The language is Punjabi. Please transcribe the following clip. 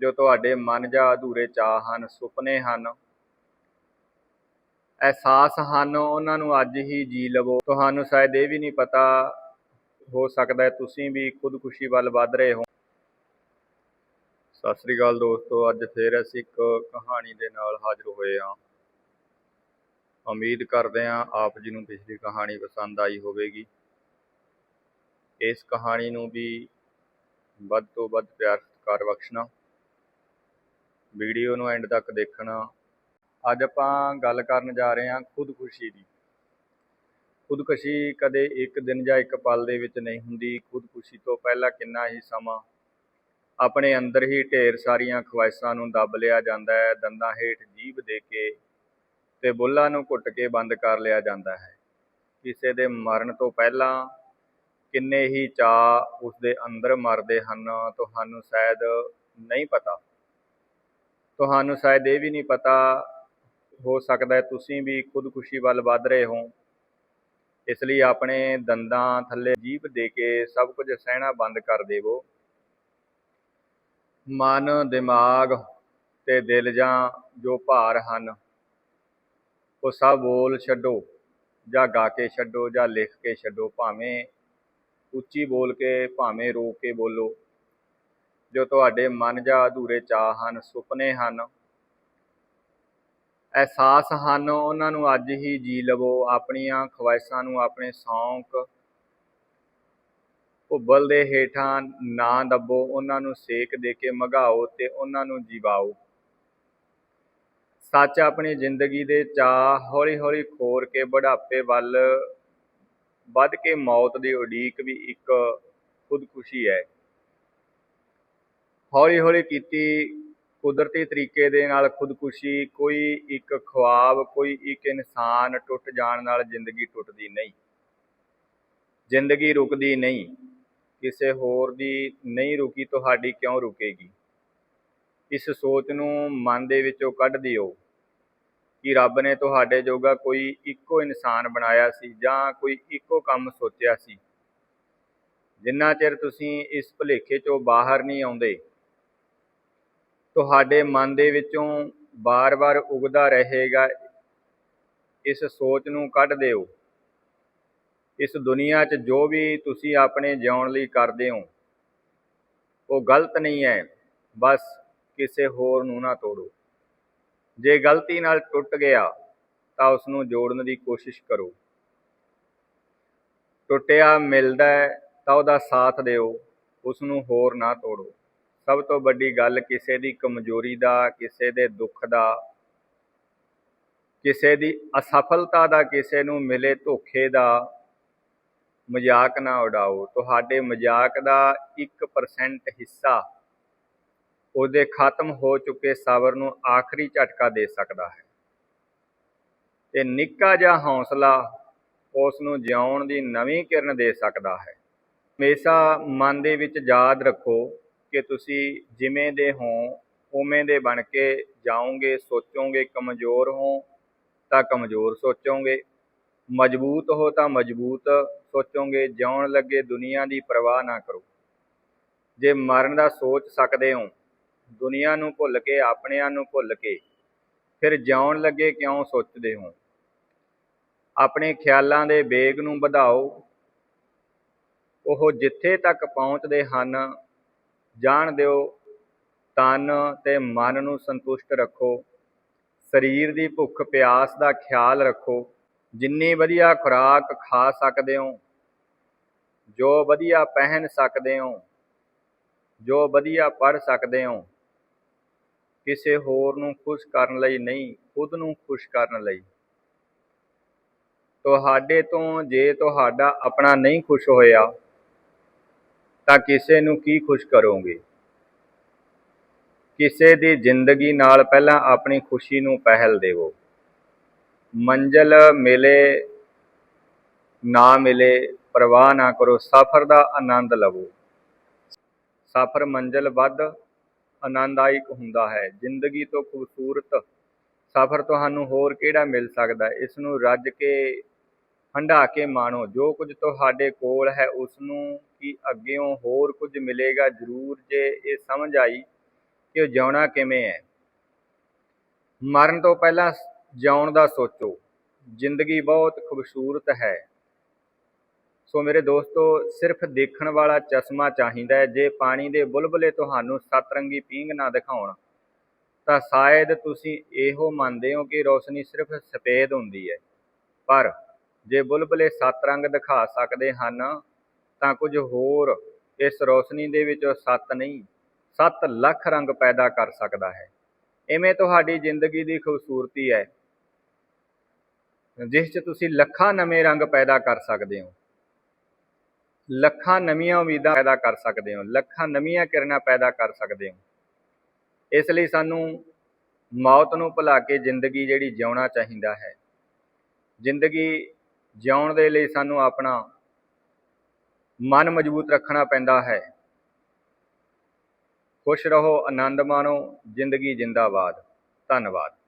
ਜੋ ਤੁਹਾਡੇ ਮਨ ਜਾਂ ਅਧੂਰੇ ਚਾਹ ਹਨ, ਸੁਪਨੇ ਹਨ, ਅਹਿਸਾਸ ਹਨ, ਉਹਨਾਂ ਨੂੰ ਅੱਜ ਹੀ ਜੀ ਲਵੋ। ਤੁਹਾਨੂੰ ਸ਼ਾਇਦ ਇਹ ਵੀ ਨਹੀਂ ਪਤਾ ਹੋ ਸਕਦਾ ਹੈ ਤੁਸੀਂ ਵੀ ਖੁਦਕੁਸ਼ੀ ਵੱਲ ਵੱਧ ਰਹੇ ਹੋ। ਸਤਿ ਸ੍ਰੀ ਅਕਾਲ ਦੋਸਤੋ, ਅੱਜ ਫੇਰ ਅਸੀਂ ਇੱਕ ਕਹਾਣੀ ਦੇ ਨਾਲ ਹਾਜ਼ਰ ਹੋਏ ਹਾਂ। ਉਮੀਦ ਕਰਦੇ ਹਾਂ ਆਪ ਜੀ ਨੂੰ ਪਿਛਲੀ ਕਹਾਣੀ ਪਸੰਦ ਆਈ ਹੋਵੇਗੀ। ਇਸ ਕਹਾਣੀ ਨੂੰ ਵੀ ਵੱਧ ਤੋਂ ਵੱਧ ਪਿਆਰ ਸਤਿਕਾਰ ਬਖਸ਼ਣਾ। ਵੀਡੀਓ ਨੂੰ ਐਂਡ ਤੱਕ ਦੇਖਣਾ। ਅੱਜ ਆਪਾਂ ਗੱਲ ਕਰਨ ਜਾ ਰਹੇ ਹਾਂ ਖੁਦਕੁਸ਼ੀ ਦੀ। ਖੁਦਕੁਸ਼ੀ ਕਦੇ ਇੱਕ ਦਿਨ ਜਾਂ ਇੱਕ ਪਲ ਦੇ ਵਿੱਚ ਨਹੀਂ ਹੁੰਦੀ। ਖੁਦਕੁਸ਼ੀ ਤੋਂ ਪਹਿਲਾਂ ਕਿੰਨਾ ਹੀ ਸਮਾਂ ਆਪਣੇ ਅੰਦਰ ਹੀ ਢੇਰ ਸਾਰੀਆਂ ਖਵਾਇਸ਼ਾਂ ਨੂੰ ਦੱਬ ਲਿਆ ਜਾਂਦਾ ਹੈ। ਦੰਦਾਂ ਹੇਠ ਜੀਭ ਦੇ ਕੇ ਤੇ ਬੁੱਲਾਂ ਨੂੰ ਘੁੱਟ ਕੇ ਬੰਦ ਕਰ ਲਿਆ ਜਾਂਦਾ ਹੈ। ਕਿਸੇ ਦੇ ਮਰਨ ਤੋਂ ਪਹਿਲਾਂ ਕਿੰਨੇ ਹੀ ਚਾਅ ਉਸ ਦੇ ਅੰਦਰ ਮਰਦੇ ਹਨ, ਤੁਹਾਨੂੰ ਸ਼ਾਇਦ ਨਹੀਂ ਪਤਾ। ਤੁਹਾਨੂੰ ਸ਼ਾਇਦ ਇਹ ਵੀ ਨਹੀਂ ਪਤਾ ਹੋ ਸਕਦਾ ਹੈ ਤੁਸੀਂ ਵੀ ਖੁਦਕੁਸ਼ੀ ਵੱਲ ਵੱਧ ਰਹੇ ਹੋ। ਇਸ ਲਈ ਆਪਣੇ ਦੰਦਾਂ ਥੱਲੇ ਜੀਭ ਦੇ ਕੇ ਸਭ ਕੁਝ ਸਹਿਣਾ ਬੰਦ ਕਰ ਦੇਵੋ। ਮਨ, ਦਿਮਾਗ ਤੇ ਦਿਲ ਜਾਂ ਜੋ ਭਾਰ ਹਨ, ਉਹ ਸਭ ਬੋਲ ਛੱਡੋ ਜਾਂ ਗਾ ਕੇ ਛੱਡੋ ਜਾਂ ਲਿਖ ਕੇ ਛੱਡੋ, ਭਾਵੇਂ ਉੱਚੀ ਬੋਲ ਕੇ, ਭਾਵੇਂ ਰੋ ਕੇ ਬੋਲੋ। ਜੋ ਤੁਹਾਡੇ ਮਨ ਜਾਂ ਅਧੂਰੇ ਚਾਹ ਹਨ, ਸੁਪਨੇ ਹਨ, ਅਹਿਸਾਸ ਹਨ, ਉਹਨਾਂ ਨੂੰ ਅੱਜ ਹੀ ਜੀ ਲਵੋ। ਆਪਣੀਆਂ ਖਵਾਇਸ਼ਾਂ ਨੂੰ ਆਪਣੇ ਸ਼ੌਂਕ ਭੁੱਬਲ ਦੇ ਹੇਠਾਂ ਨਾ ਦੱਬੋ। ਉਹਨਾਂ ਨੂੰ ਸੇਕ ਦੇ ਕੇ ਮਗਾਓ ਤੇ ਉਹਨਾਂ ਨੂੰ ਜੀਵਾਓ। ਸੱਚ ਆਪਣੀ ਜ਼ਿੰਦਗੀ ਦੇ ਚਾਹ ਹੌਲੀ ਹੌਲੀ ਖੋਰ ਕੇ ਬੁਢਾਪੇ ਵੱਲ ਵੱਧ ਕੇ ਮੌਤ ਦੀ ਉਡੀਕ ਵੀ ਇੱਕ ਖੁਦਕੁਸ਼ੀ ਹੈ। ਹੌਲੀ ਹੌਲੀ ਕੀਤੀ ਕੁਦਰਤੀ ਤਰੀਕੇ ਦੇ ਨਾਲ ਖੁਦਕੁਸ਼ੀ, ਕੋਈ ਇੱਕ ਖੁਆਬ, ਕੋਈ ਇੱਕ ਇਨਸਾਨ ਟੁੱਟ ਜਾਣ ਨਾਲ ਜ਼ਿੰਦਗੀ ਟੁੱਟਦੀ ਨਹੀਂ। ਜ਼ਿੰਦਗੀ ਰੁਕਦੀ ਨਹੀਂ। ਕਿਸੇ ਹੋਰ ਦੀ ਨਹੀਂ ਰੁਕੀ, ਤੁਹਾਡੀ ਕਿਉਂ ਰੁਕੇਗੀ? ਇਸ ਸੋਚ ਨੂੰ ਮਨ ਦੇ ਵਿੱਚੋਂ ਕੱਢ ਦਿਓ ਕਿ ਰੱਬ ਨੇ ਤੁਹਾਡੇ ਜੋਗਾ ਕੋਈ ਇੱਕੋ ਇਨਸਾਨ ਬਣਾਇਆ ਸੀ ਜਾਂ ਕੋਈ ਇੱਕੋ ਕੰਮ ਸੋਚਿਆ ਸੀ। ਜਿੰਨਾ ਚਿਰ ਤੁਸੀਂ ਇਸ ਭੁਲੇਖੇ ਚੋਂ ਬਾਹਰ ਨਹੀਂ ਆਉਂਦੇ ਤੁਹਾਡੇ ਮਨ ਦੇ ਵਿੱਚੋਂ ਬਾਰ-ਬਾਰ ਉਗਦਾ ਰਹੇਗਾ। ਇਸ ਸੋਚ ਨੂੰ ਕੱਢ ਦਿਓ। ਇਸ ਦੁਨੀਆ 'ਚ ਜੋ ਵੀ ਤੁਸੀਂ ਆਪਣੇ ਜਿਉਣ ਲਈ ਕਰਦੇ ਹੋ, ਉਹ ਗਲਤ ਨਹੀਂ ਹੈ। ਬਸ ਕਿਸੇ ਹੋਰ ਨੂੰ ਨਾ ਤੋੜੋ। ਜੇ ਗਲਤੀ ਨਾਲ ਟੁੱਟ ਗਿਆ, ਤਾਂ ਉਸ ਨੂੰ ਜੋੜਨ ਦੀ ਕੋਸ਼ਿਸ਼ ਕਰੋ। ਟੁੱਟਿਆ ਮਿਲਦਾ ਤਾਂ ਉਹਦਾ ਸਾਥ ਦਿਓ। ਉਸ ਨੂੰ ਹੋਰ ਨਾ ਤੋੜੋ। ਸਭ ਤੋਂ ਵੱਡੀ ਗੱਲ ਕਿਸੇ ਦੀ ਕਮਜ਼ੋਰੀ ਦਾ, ਕਿਸੇ ਦੇ ਦੁੱਖ ਦਾ, ਕਿਸੇ ਦੀ ਅਸਫਲਤਾ ਦਾ, ਕਿਸੇ ਨੂੰ ਮਿਲੇ ਧੋਖੇ ਦਾ ਮਜ਼ਾਕ ਨਾ ਉਡਾਓ। ਤੁਹਾਡੇ ਮਜ਼ਾਕ ਦਾ 1% ਹਿੱਸਾ ਉਹਦੇ ਖਤਮ ਹੋ ਚੁੱਕੇ ਸਬਰ ਨੂੰ ਆਖਰੀ ਝਟਕਾ ਦੇ ਸਕਦਾ ਹੈ। ਤੇ ਨਿੱਕਾ ਜਿਹਾ ਹੌਸਲਾ ਉਸ ਨੂੰ ਜਿਉਣ ਦੀ ਨਵੀਂ ਕਿਰਨ ਦੇ ਸਕਦਾ ਹੈ। ਹਮੇਸ਼ਾ ਮਨ ਦੇ ਵਿੱਚ ਯਾਦ ਰੱਖੋ ਕਿ ਤੁਸੀਂ ਜਿਵੇਂ ਦੇ ਹੋ, ਉਵੇਂ ਦੇ ਬਣ ਕੇ ਜਾਓਗੇ, ਸੋਚੋਗੇ, ਕਮਜ਼ੋਰ ਹੋ ਤਾਂ ਕਮਜ਼ੋਰ ਸੋਚੋਗੇ। ਮਜ਼ਬੂਤ ਹੋ ਤਾਂ ਮਜ਼ਬੂਤ ਸੋਚੋਗੇ, ਜਿਉਣ ਲੱਗੇ ਦੁਨੀਆ ਦੀ ਪਰਵਾਹ ਨਾ ਕਰੋ। ਜੇ ਮਰਨ ਦਾ ਸੋਚ ਸਕਦੇ ਹੋ, ਦੁਨੀਆ ਨੂੰ ਭੁੱਲ ਕੇ, ਆਪਣਿਆਂ ਨੂੰ ਭੁੱਲ ਕੇ, ਫਿਰ ਜਿਉਣ ਲੱਗੇ ਕਿਉਂ ਸੋਚਦੇ ਹੋ? ਆਪਣੇ ਖਿਆਲਾਂ ਦੇ ਵੇਗ ਨੂੰ ਵਧਾਓ। ਉਹ ਜਿੱਥੇ ਤੱਕ ਪਹੁੰਚਦੇ ਹਨ ਜਾਣ ਦਿਓ। ਤਨ ਤੇ ਮਨ ਨੂੰ ਸੰਤੁਸ਼ਟ ਰੱਖੋ। ਸਰੀਰ ਦੀ ਭੁੱਖ ਪਿਆਸ ਦਾ ਖਿਆਲ ਰੱਖੋ। ਜਿੰਨੀ ਵਧੀਆ ਖੁਰਾਕ ਖਾ ਸਕਦੇ ਹੋ, ਜੋ ਵਧੀਆ ਪਹਿਨ ਸਕਦੇ ਹੋ, ਜੋ ਵਧੀਆ ਪੜ੍ਹ ਸਕਦੇ ਹੋ, ਕਿਸੇ ਹੋਰ ਨੂੰ ਖੁਸ਼ ਕਰਨ ਲਈ ਨਹੀਂ, ਖੁਦ ਨੂੰ ਖੁਸ਼ ਕਰਨ ਲਈ। ਤੁਹਾਡੇ ਤੋਂ, ਜੇ ਤੁਹਾਡਾ ਆਪਣਾ ਨਹੀਂ ਖੁਸ਼ ਹੋਇਆ ਤਾਂ ਕਿਸੇ ਨੂੰ ਕੀ ਖੁਸ਼ ਕਰੋਗੇ? ਕਿਸੇ ਦੀ ਜ਼ਿੰਦਗੀ ਨਾਲ ਪਹਿਲਾਂ ਆਪਣੀ ਖੁਸ਼ੀ ਨੂੰ ਪਹਿਲ ਦੇਵੋ। ਮੰਜ਼ਲ ਮਿਲੇ, ਨਾ ਮਿਲੇ, ਪਰਵਾਹ ਨਾ ਕਰੋ, ਸਫ਼ਰ ਦਾ ਆਨੰਦ ਲਵੋ। ਸਫ਼ਰ ਮੰਜ਼ਲ ਵੱਧ ਆਨੰਦਾਇਕ ਹੁੰਦਾ ਹੈ। ਜ਼ਿੰਦਗੀ ਤੋਂ ਖੂਬਸੂਰਤ ਸਫ਼ਰ ਤੁਹਾਨੂੰ ਹੋਰ ਕਿਹੜਾ ਮਿਲ ਸਕਦਾ? ਹੈ ਇਸ ਨੂੰ ਰੱਜ ਕੇ ਹੰਢਾ ਕੇ ਮਾਣੋ, ਜੋ ਕੁਝ ਤੁਹਾਡੇ ਕੋਲ ਹੈ ਉਸ ਨੂੰ ਕੀ ਅੱਗਿਓਂ ਹੋਰ ਕੁਝ ਮਿਲੇਗਾ ਜ਼ਰੂਰ ਜੇ ਇਹ ਸਮਝ ਆਈ ਕਿ ਜਿਉਣਾ ਕਿਵੇਂ ਹੈ। ਮਰਨ ਤੋਂ ਪਹਿਲਾਂ ਜਿਉਣ ਦਾ ਸੋਚੋ, ਜ਼ਿੰਦਗੀ ਬਹੁਤ ਖੂਬਸੂਰਤ ਹੈ। ਸੋ ਮੇਰੇ ਦੋਸਤੋ, ਸਿਰਫ ਦੇਖਣ ਵਾਲਾ ਚਸ਼ਮਾ ਚਾਹੀਦਾ ਹੈ। ਜੇ ਪਾਣੀ ਦੇ ਬੁਲਬੁਲੇ ਤੁਹਾਨੂੰ ਸਤਰੰਗੀ ਪੀਂਘ ਨਾ ਦਿਖਾਉਣ, ਤਾਂ ਸ਼ਾਇਦ ਤੁਸੀਂ ਇਹੋ ਮੰਨਦੇ ਹੋ ਕਿ ਰੋਸ਼ਨੀ ਸਿਰਫ ਸਫੇਦ ਹੁੰਦੀ ਹੈ। ਪਰ ਜੇ ਬੁਲਬੁਲੇ ਸੱਤ ਰੰਗ ਦਿਖਾ ਸਕਦੇ ਹਨ, ਤਾਂ ਕੁਝ ਹੋਰ ਇਸ ਰੌਸ਼ਨੀ ਦੇ ਵਿੱਚ ਸੱਤ ਨਹੀਂ 7 ਲੱਖ ਰੰਗ ਪੈਦਾ ਕਰ ਸਕਦਾ ਹੈ। ਇਵੇਂ ਤੁਹਾਡੀ ਜ਼ਿੰਦਗੀ ਦੀ ਖੂਬਸੂਰਤੀ ਹੈ, ਜਿਸ 'ਚ ਤੁਸੀਂ ਲੱਖਾਂ ਨਵੇਂ ਰੰਗ ਪੈਦਾ ਕਰ ਸਕਦੇ ਹੋ। ਲੱਖਾਂ ਨਵੀਆਂ ਉਮੀਦਾਂ ਪੈਦਾ ਕਰ ਸਕਦੇ ਹੋ, ਲੱਖਾਂ ਨਵੀਆਂ ਕਿਰਨਾਂ ਪੈਦਾ ਕਰ ਸਕਦੇ ਹੋ। ਇਸ ਲਈ ਸਾਨੂੰ ਮੌਤ ਨੂੰ ਭੁਲਾ ਕੇ ਜ਼ਿੰਦਗੀ ਜਿਹੜੀ ਜਿਉਣਾ ਚਾਹੀਦਾ ਹੈ। ਜ਼ਿੰਦਗੀ ਜਿਉਣ ਦੇ ਲਈ ਸਾਨੂੰ ਆਪਣਾ ਮਨ ਮਜ਼ਬੂਤ ਰੱਖਣਾ ਪੈਂਦਾ ਹੈ। ਖੁਸ਼ ਰਹੋ, ਆਨੰਦ ਮਾਣੋ, ਜ਼ਿੰਦਗੀ ਜਿੰਦਾਬਾਦ। ਧੰਨਵਾਦ।